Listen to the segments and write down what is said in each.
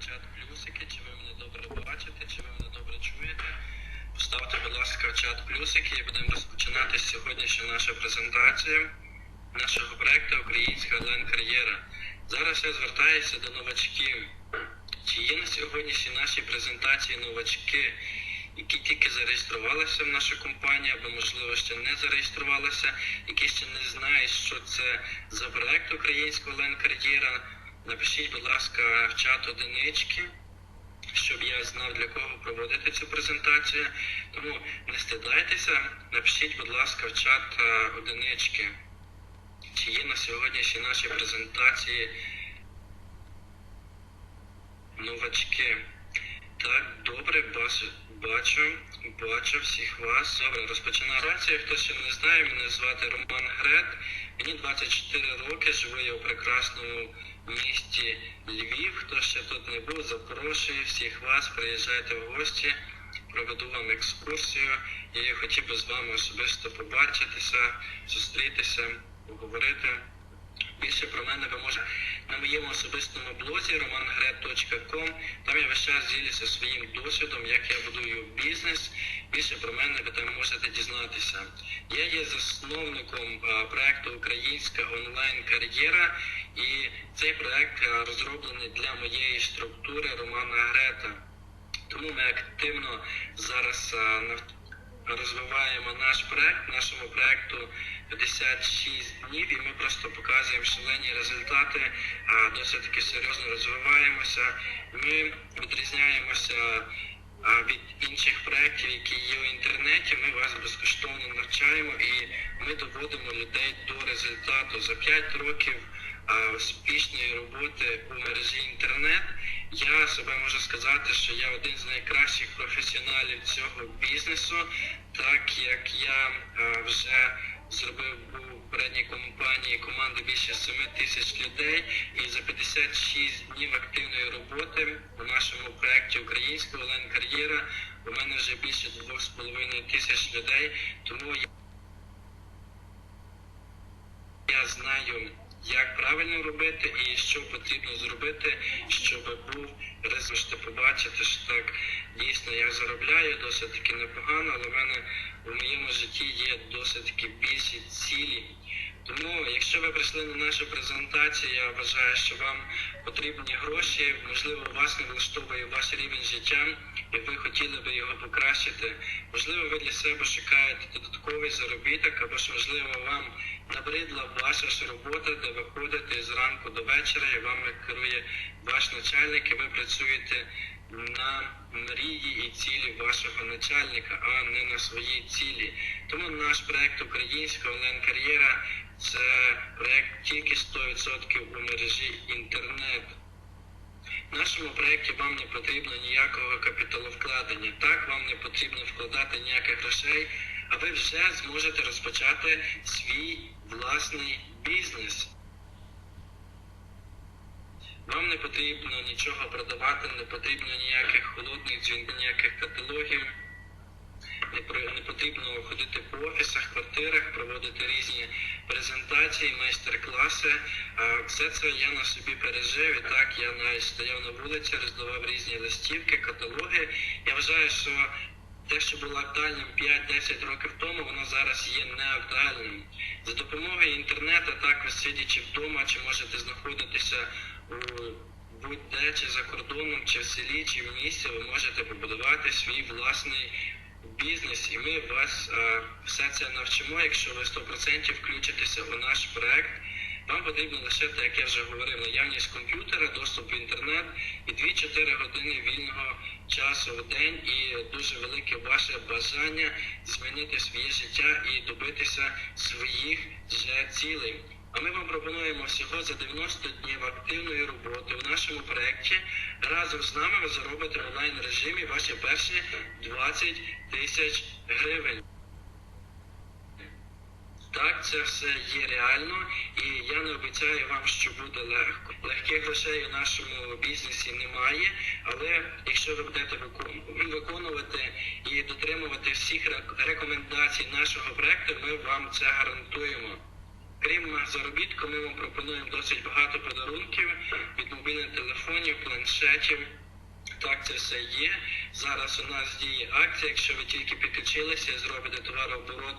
чат плюсики, чи ви мене добре бачите, чи ви мене добре чуєте. Поставте, будь ласка, в чат плюсики і будемо розпочинати сьогоднішню нашу презентацію нашого проєкту Українська онлайн-кар'єра. Зараз я звертаюся до новачків. Чи є на сьогоднішній нашій презентації новачки, які тільки зареєструвалися в нашу компанію, або, можливо, ще не зареєструвалися, які ще не знають, що це за проект Українська онлайн-кар'єра? Напишіть, будь ласка, в чат одинички щоб я знав для кого проводити цю презентацію. Тому не стидайтеся, напишіть, будь ласка, в чат е, одинички, чи є на сьогоднішній нашій презентації новачки. Так, добре, бачу, бачу, бачу всіх вас. Добре, розпочинаю рацію. Хто ще не знає, мене звати Роман Грет. Мені 24 роки, живу я у прекрасному місті Львів. Хто ще тут не був, запрошую всіх вас, приїжджайте в гості, проведу вам екскурсію. І хотів би з вами особисто побачитися, зустрітися, поговорити. Більше про мене ви можете на моєму особистому блозі romangret.com. Там я весь час ділюся своїм досвідом, як я будую бізнес. Більше про мене ви там можете дізнатися. Я є засновником а, проекту Українська онлайн-кар'єра, і цей проект розроблений для моєї структури Романа Грета. Тому ми активно зараз розвиваємо наш проект. Нашому проекту 56 днів, і ми просто показуємо шалені результати, досить таки серйозно розвиваємося. Ми відрізняємося від інших проєктів, які є в інтернеті. Ми вас безкоштовно навчаємо і ми доводимо людей до результату за 5 років успішної роботи у мережі інтернет. Я себе можу сказати, що я один з найкращих професіоналів цього бізнесу, так як я вже зробив у передній компанії команду більше 7 тисяч людей, і за 56 днів активної роботи у нашому проєкті Українська онлайн-кар'єра у мене вже більше 2,5 тисяч людей, тому я я знаю, як правильно робити і що потрібно зробити, щоб був результат. Побачити, що так дійсно я заробляю досить таки непогано, але в мене в моєму житті є досить більші цілі. Тому, якщо ви прийшли на нашу презентацію, я вважаю, що вам потрібні гроші, можливо, вас не влаштовує ваш рівень життя, і ви хотіли би його покращити. Можливо, ви для себе шукаєте додатковий заробіток, або ж можливо вам набридла ваша ж робота, де ви ходите зранку до вечора, і вами керує ваш начальник, і ви працюєте на мрії і цілі вашого начальника, а не на свої цілі. Тому наш проект Українська онлайн-кар'єра це проект тільки 100% у мережі інтернет. В нашому проєкті вам не потрібно ніякого капіталовкладення. Так, вам не потрібно вкладати ніяких грошей, а ви вже зможете розпочати свій власний бізнес. Вам не потрібно нічого продавати, не потрібно ніяких холодних дзвінків, ніяких каталогів. Не, не потрібно ходити по офісах, квартирах, проводити різні презентації, майстер-класи. Все це я на собі пережив. І так я навіть стояв на вулиці, роздавав різні листівки, каталоги. Я вважаю, що те, що було актуальним 5-10 років тому, воно зараз є неактуальним. За допомогою інтернету, так ви сидячи вдома, чи можете знаходитися у будь-де, чи за кордоном, чи в селі, чи в місті, ви можете побудувати свій власний бізнес, і ми вас е, все це навчимо, якщо ви 100% включитеся у наш проект. Вам потрібно лише, так як я вже говорив, наявність комп'ютера, доступ в інтернет і 2-4 години вільного часу в день, і дуже велике ваше бажання змінити своє життя і добитися своїх же цілей. А ми вам пропонуємо всього за 90 днів активної роботи у нашому проєкті. Разом з нами ви заробите в онлайн режимі ваші перші 20 тисяч гривень. Так, це все є реально, і я не обіцяю вам, що буде легко. Легких грошей у нашому бізнесі немає, але якщо ви будете виконувати і дотримувати всіх рекомендацій нашого проекту, ми вам це гарантуємо. Крім заробітку, ми вам пропонуємо досить багато подарунків від мобільних телефонів, планшетів, Так, це все є. Зараз у нас діє акція. Якщо ви тільки підключилися і зробите товарооборот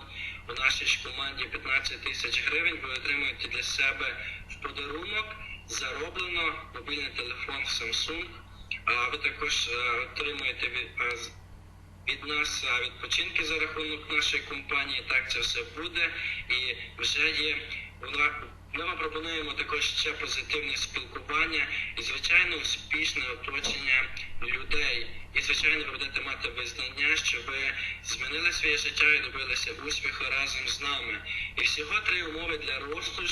у нашій команді 15 тисяч гривень, ви отримуєте для себе в подарунок зароблено мобільний телефон Samsung. А ви також е, отримуєте від, е, від нас відпочинки за рахунок нашої компанії. Так це все буде. І вже є вона. Ми вам пропонуємо також ще позитивне спілкування і звичайно успішне оточення людей. І звичайно, ви будете мати визнання, що ви змінили своє життя і добилися успіху разом з нами. І всього три умови для росту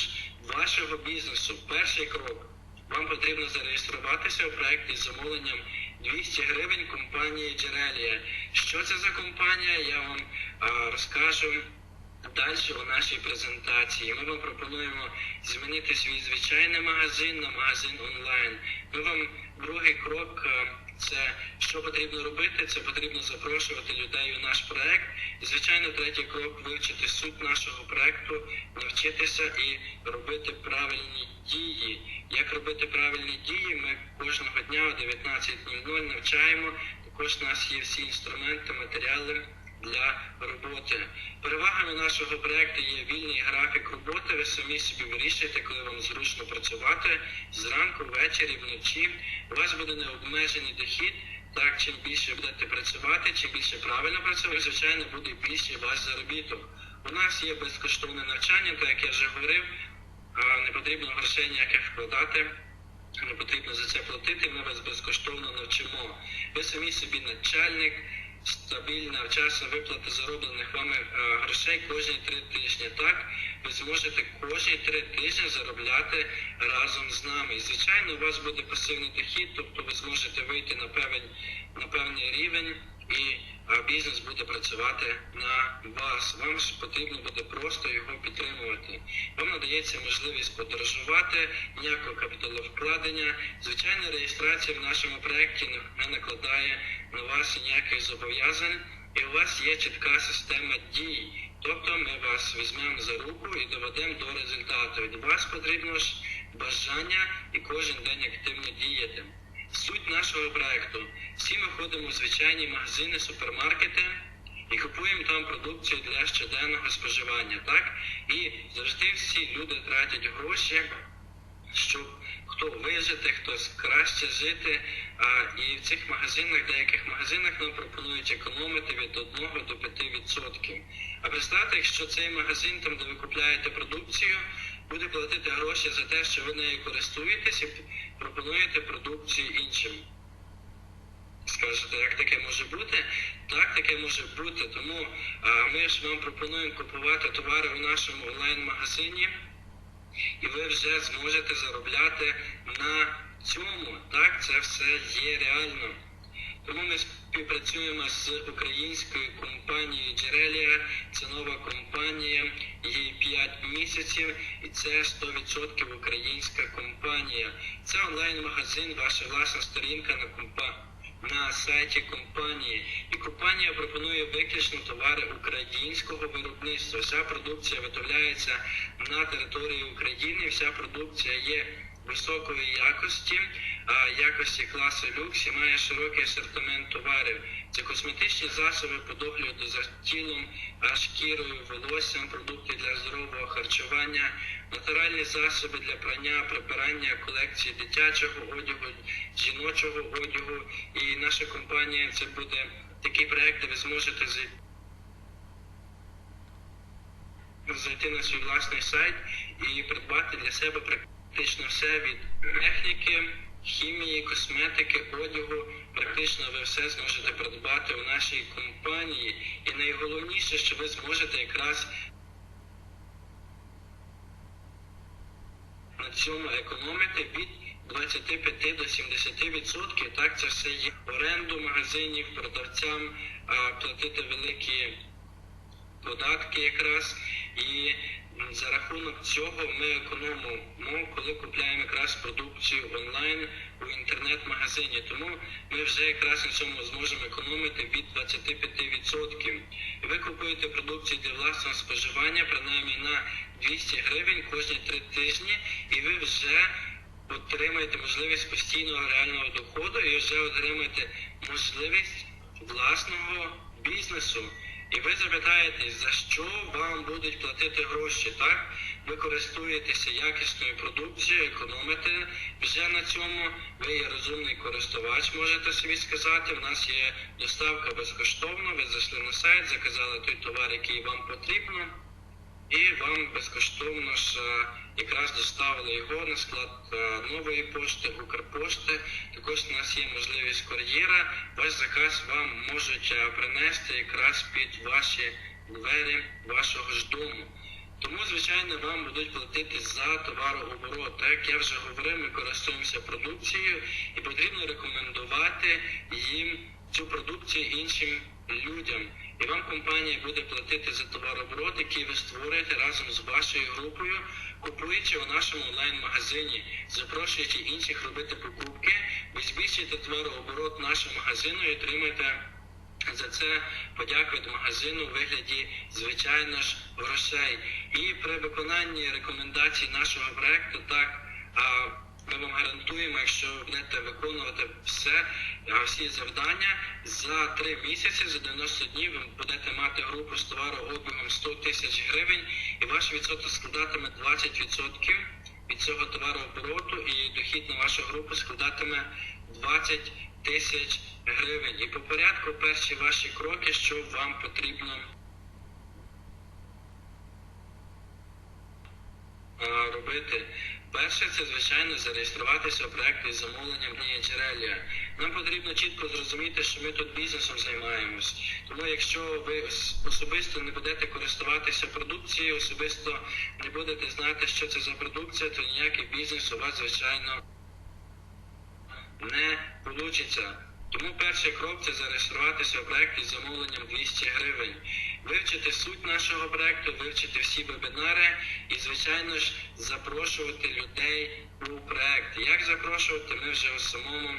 вашого бізнесу. Перший крок. Вам потрібно зареєструватися у проєкті з замовленням 200 гривень компанії Джерелія. Що це за компанія? Я вам а, розкажу далі у нашій презентації. Ми вам пропонуємо змінити свій звичайний магазин на магазин онлайн. Ми вам другий крок. е, Це що потрібно робити? Це потрібно запрошувати людей у наш проект. І звичайно, третій крок вивчити суть нашого проекту, навчитися і робити правильні дії. Як робити правильні дії? Ми кожного дня о 19.00 навчаємо. Також у нас є всі інструменти, матеріали для роботи. Перевагами нашого проекту є вільний графік роботи. Ви самі собі вирішуєте, коли вам зручно працювати зранку, ввечері, вночі. У вас буде необмежений дохід. Так, чим більше будете працювати, чим більше правильно працювати, звичайно, буде більше ваш заробіток. У нас є безкоштовне навчання, так як я вже говорив, не потрібно грошей ніяких вкладати. Не потрібно за це платити, ми вас безкоштовно навчимо. Ви самі собі начальник, стабільна, вчасна виплата зароблених вами е, грошей кожні три тижні. Так, ви зможете кожні три тижні заробляти разом з нами. І звичайно, у вас буде пасивний дохід, тобто ви зможете вийти на певний, на певний рівень і бізнес буде працювати на вас. Вам ж потрібно буде просто його підтримувати. Вам надається можливість подорожувати, ніякого капіталовкладення. Звичайно, реєстрація в нашому проєкті не- накладає на вас ніяких зобов'язань, і у вас є чітка система дій. Тобто ми вас візьмемо за руку і доведемо до результату. Від вас потрібно ж бажання і кожен день активно діяти. Суть нашого проекту. Всі ми ходимо в звичайні магазини, супермаркети і купуємо там продукцію для щоденного споживання. Так? І завжди всі люди тратять гроші, щоб хто вижити, хтось краще жити. А, і в цих магазинах, деяких магазинах нам пропонують економити від 1 до 5%. А представте, якщо цей магазин, там, де ви купляєте продукцію, буде платити гроші за те, що ви нею користуєтесь і пропонуєте продукцію іншим. Скажете, як таке може бути? Так, таке може бути. Тому а, ми ж вам пропонуємо купувати товари у нашому онлайн-магазині, і ви вже зможете заробляти на цьому. Так, це все є реально. Тому ми співпрацюємо з українською компанією Джерелія. Це нова компанія, їй 5 місяців, і це 100% українська компанія. Це онлайн-магазин, ваша власна сторінка на компа на сайті компанії. І компанія пропонує виключно товари українського виробництва. Вся продукція виготовляється на території України. Вся продукція є високої якості, якості класу люкс і має широкий асортимент товарів. Це косметичні засоби по догляду за тілом, а шкірою, волоссям, продукти для здорового харчування, натуральні засоби для прання, прибирання, колекції дитячого одягу, жіночого одягу. І наша компанія це буде такий проект, де ви зможете зайти зайти на свій власний сайт і придбати для себе практично все від техніки, хімії, косметики, одягу. Практично ви все зможете придбати у нашій компанії. І найголовніше, що ви зможете якраз на цьому економити від 25 до 70%. Так, це все є оренду магазинів, продавцям платити великі податки якраз. І за рахунок цього ми економимо, коли купляємо якраз продукцію онлайн у інтернет-магазині. Тому ми вже якраз на цьому зможемо економити від 25%. Ви купуєте продукцію для власного споживання принаймні на 200 гривень кожні три тижні, і ви вже отримаєте можливість постійного реального доходу і вже отримаєте можливість власного бізнесу. І ви запитаєтесь, за що вам будуть платити гроші, так? Ви користуєтеся якісною продукцією, економите вже на цьому. Ви є розумний користувач, можете собі сказати. У нас є доставка безкоштовно. Ви зайшли на сайт, заказали той товар, який вам потрібно, і вам безкоштовно ж е, якраз доставили його на склад е, нової пошти, Укрпошти. Також у нас є можливість кур'єра. Ваш заказ вам можуть е, принести якраз під ваші двері вашого ж дому. Тому, звичайно, вам будуть платити за товарооборот. Так як я вже говорив, ми користуємося продукцією і потрібно рекомендувати їм цю продукцію іншим людям. І вам компанія буде платити за товарооборот, який ви створюєте разом з вашою групою, купуючи у нашому онлайн-магазині, запрошуючи інших робити покупки, ви збільшуєте товарооборот нашого магазину і отримаєте за це подяку від магазину у вигляді, звичайно ж, грошей. І при виконанні рекомендацій нашого проекту, так ми вам гарантуємо, якщо будете виконувати все, всі завдання за 3 місяці, за 90 днів ви будете мати групу з товарообігом 100 тисяч гривень, і ваш відсоток складатиме 20% від цього товарообороту, і дохід на вашу групу складатиме 20 тисяч гривень. І по порядку перші ваші кроки, що вам потрібно робити. Перше, це звичайно зареєструватися у проєкті з замовленням джерелія. Нам потрібно чітко зрозуміти, що ми тут бізнесом займаємось. Тому якщо ви особисто не будете користуватися продукцією, особисто не будете знати, що це за продукція, то ніякий бізнес у вас, звичайно, не вийде. Тому перший крок це зареєструватися у проєкті з замовленням 200 гривень, вивчити суть нашого проєкту, вивчити всі вебінари і, звичайно ж, запрошувати людей у проєкт. Як запрошувати, ми вже у самому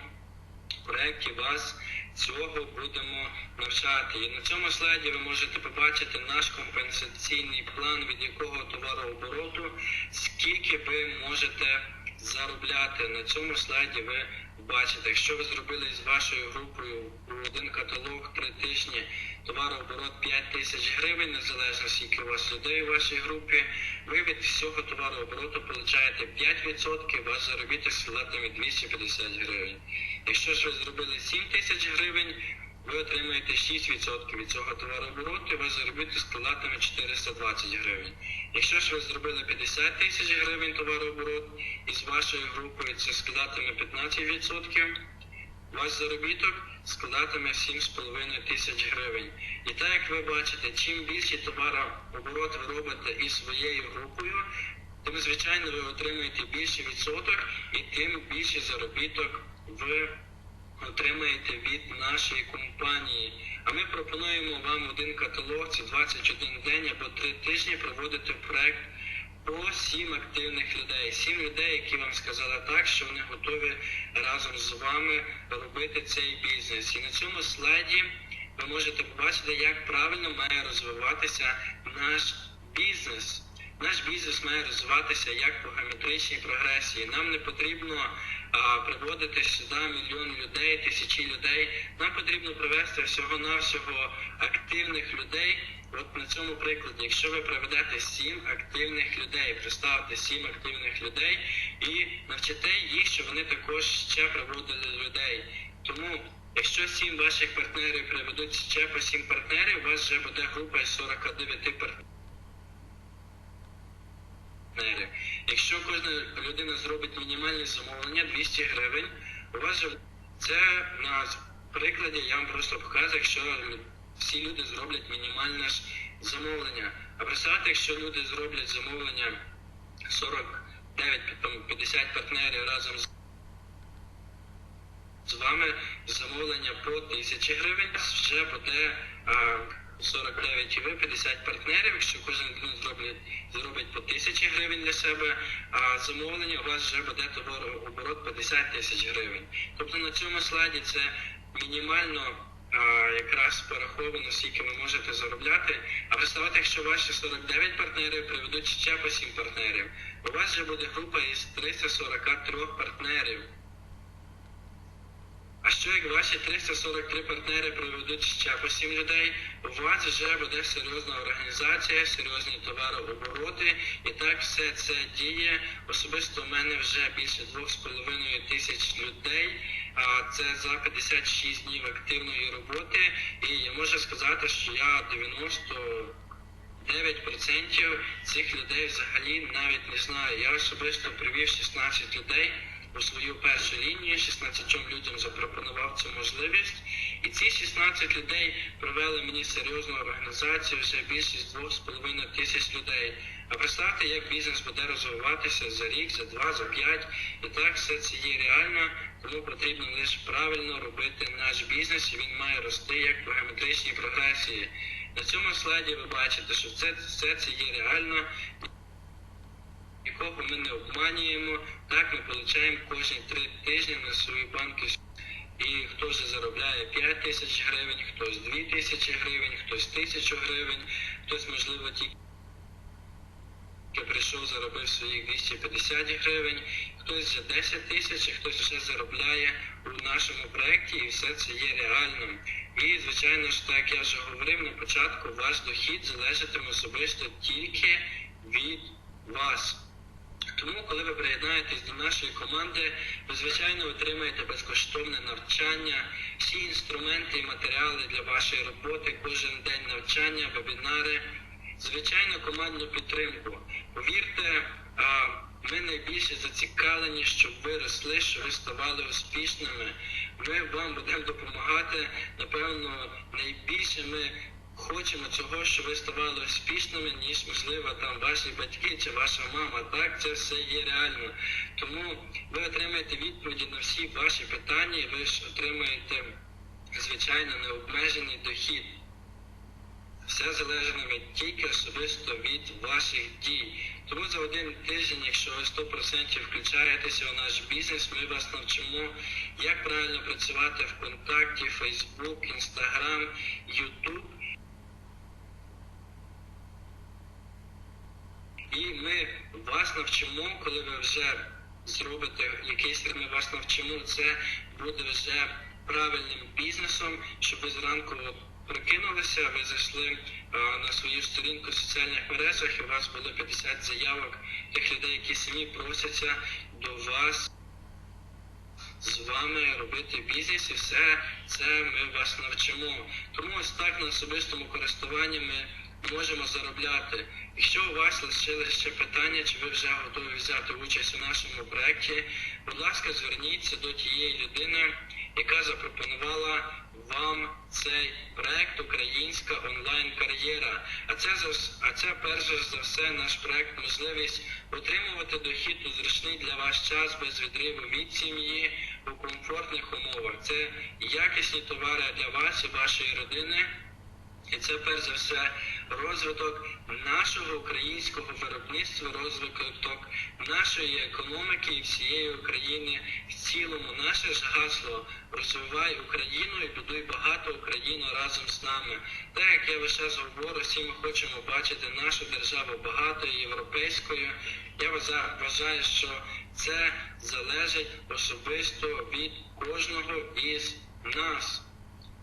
проєкті вас цього будемо навчати. І на цьому слайді ви можете побачити наш компенсаційний план, від якого товарообороту, скільки ви можете заробляти. На цьому слайді ви бачите, якщо ви зробили з вашою групою один каталог три тижні товарооборот 5 тисяч гривень, незалежно скільки у вас людей у вашій групі, ви від всього товарообороту получаєте 5%, ваш заробіток складатиме 250 гривень. Якщо ж ви зробили 7 тисяч гривень, ви отримаєте 6% від цього товарообороту, і ваш заробіток складатиме 420 гривень. Якщо ж ви зробили 50 тисяч гривень товарооборот із вашою групою, це складатиме 15%. Ваш заробіток складатиме 7,5 тисяч гривень. І так як ви бачите, чим більший товарооборот ви робите із своєю групою, тим, звичайно, ви отримуєте більший відсоток і тим більший заробіток ви отримаєте від нашої компанії. А ми пропонуємо вам один каталог, це 21 день або 3 тижні проводити проект по 7 активних людей. 7 людей, які вам сказали так, що вони готові разом з вами робити цей бізнес. І на цьому слайді ви можете побачити, як правильно має розвиватися наш бізнес. Наш бізнес має розвиватися як по геометричній прогресії. Нам не потрібно приводити сюди мільйон людей, тисячі людей. Нам потрібно привести всього-навсього активних людей. От на цьому прикладі, якщо ви приведете сім активних людей, представте сім активних людей і навчите їх, щоб вони також ще приводили людей. Тому, якщо сім ваших партнерів приведуть ще по сім партнерів, у вас вже буде група із 49 партнерів партнерів. Якщо кожна людина зробить мінімальне замовлення 200 гривень, у вас це на прикладі я вам просто показую, якщо всі люди зроблять мінімальне замовлення. А представте, якщо люди зроблять замовлення 49, там 50 партнерів разом з з вами замовлення по 1000 гривень вже буде а, 49 і ви 50 партнерів. Якщо кожен людина зробить, по 1000 гривень для себе, а замовлення у вас вже буде товарооборот 50 тисяч гривень. Тобто на цьому слайді це мінімально а, якраз пораховано, скільки ви можете заробляти. А представте, якщо ваші 49 партнерів приведуть ще по 7 партнерів, у вас вже буде група із 343 партнерів. А що як ваші 343 партнери приведуть ще по 7 людей, у вас вже буде серйозна організація, серйозні товарообороти, і так все це діє. Особисто в мене вже більше 2,5 тисяч людей. А це за 56 днів активної роботи. І я можу сказати, що я 90 9% цих людей взагалі навіть не знаю. Я особисто привів 16 людей у свою першу лінію, 16 людям запропонував цю можливість. І ці 16 людей провели мені серйозну організацію, вже більшість 2,5 тисяч людей. А представте, як бізнес буде розвиватися за рік, за два, за п'ять. І так все це є реально, тому потрібно лише правильно робити наш бізнес, і він має рости як по геометричній прогресії. На цьому слайді ви бачите, що це, все це є реально. Нікого ми не обманюємо. Так ми отримуємо кожні три тижні на свою банківську. І хто вже заробляє 5 тисяч гривень, хтось 2 тисячі гривень, хтось тисячу гривень, хтось, можливо, тільки прийшов, заробив своїх 250 гривень, хтось вже 10 тисяч, хтось вже заробляє у нашому проєкті, і все це є реальним. І, звичайно ж, так я вже говорив на початку, ваш дохід залежатиме особисто тільки від вас. Тому, коли ви приєднаєтесь до нашої команди, ви звичайно отримаєте безкоштовне навчання, всі інструменти і матеріали для вашої роботи, кожен день навчання, вебінари, звичайно, командну підтримку. Повірте, ми найбільше зацікавлені, щоб ви росли, щоб ви ставали успішними. Ми вам будемо допомагати. Напевно, найбільше ми хочемо цього, щоб ви ставали успішними, ніж можливо там ваші батьки чи ваша мама. Так, це все є реально. Тому ви отримаєте відповіді на всі ваші питання, і ви ж отримаєте звичайно необмежений дохід. Все залежатиме тільки особисто від ваших дій. Тому за один тиждень, якщо ви 100% включаєтеся у наш бізнес, ми вас навчимо, як правильно працювати в контакті, Facebook, Instagram, YouTube. І ми навчимо, коли ви вже зробите якийсь ми вас навчимо, це буде вже правильним бізнесом, щоб ви зранку прокинулися, ви зайшли а, на свою сторінку в соціальних мережах, і у вас було 50 заявок тих людей, які самі просяться до вас з вами робити бізнес, і все це ми вас навчимо. Тому ось так на особистому користуванні ми можемо заробляти. Якщо у вас лишилися ще питання, чи ви вже готові взяти участь у нашому проєкті, будь ласка, зверніться до тієї людини, яка запропонувала вам цей проект Українська онлайн-кар'єра. А це а це перш за все наш проект можливість отримувати дохід у зручний для вас час без відриву від сім'ї у комфортних умовах. Це якісні товари для вас і вашої родини. І це перш за все розвиток нашого українського виробництва, розвиток нашої економіки і всієї України в цілому. Наше ж гасло розвивай Україну і будуй багато Україну разом з нами. Так як я весь час говорю, всі ми хочемо бачити нашу державу багатою європейською. Я вважаю, що це залежить особисто від кожного із нас.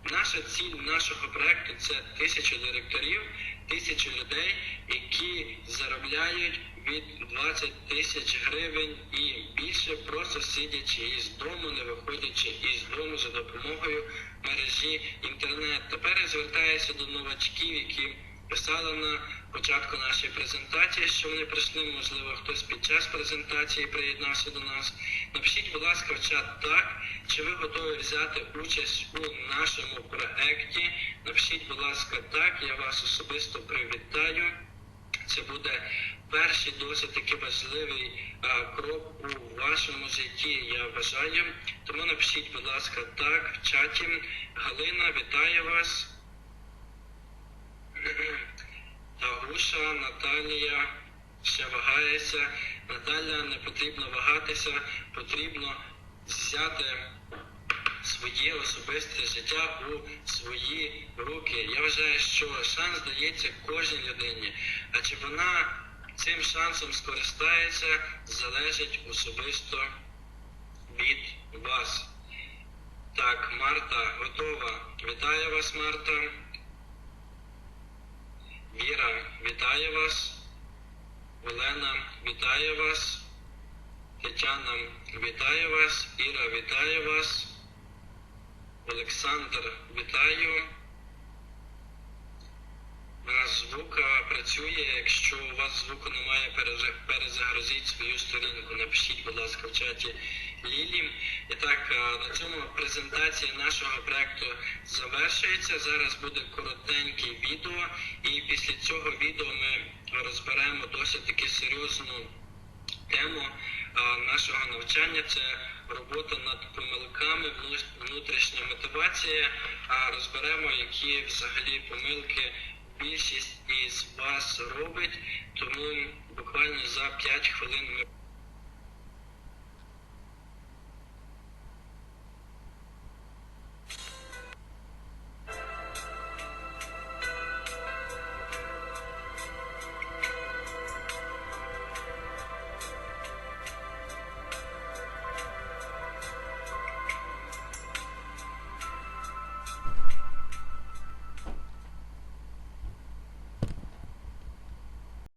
Наша ціль нашого проекту це тисячу директорів, тисячу людей, які заробляють від 20 тисяч гривень і більше, просто сидячи із дому, не виходячи із дому за допомогою мережі інтернет. Тепер я звертаюся до новачків, які писали на початку нашої презентації, що вони прийшли, можливо, хтось під час презентації приєднався до нас. Напишіть, будь ласка, в чат так, чи ви готові взяти участь у нашому проекті. Напишіть, будь ласка, так, я вас особисто привітаю. Це буде перший досить таки важливий а, крок у вашому житті, я вважаю. Тому напишіть, будь ласка, так в чаті. Галина, вітаю вас. Агуша, Наталія ще вагається. Наталя, не потрібно вагатися, потрібно взяти своє особисте життя у свої руки. Я вважаю, що шанс дається кожній людині, а чи вона цим шансом скористається, залежить особисто від вас. Так, Марта готова. Вітаю вас, Марта. Віра, вітаю вас. Олена, вітаю вас. Тетяна, вітаю вас. Іра, вітаю вас. Олександр, вітаю. У нас звук е, працює. Якщо у вас звуку немає, перезагрузіть свою сторінку. Напишіть, будь ласка, в чаті Лілі. І так, е, на цьому презентація нашого проекту завершується. Зараз буде коротеньке відео, і після цього відео ми розберемо досить таки серйозну тему нашого навчання це робота над помилками, внутрішня мотивація. А розберемо, які взагалі помилки більшість із вас робить. Тому буквально за 5 хвилин ми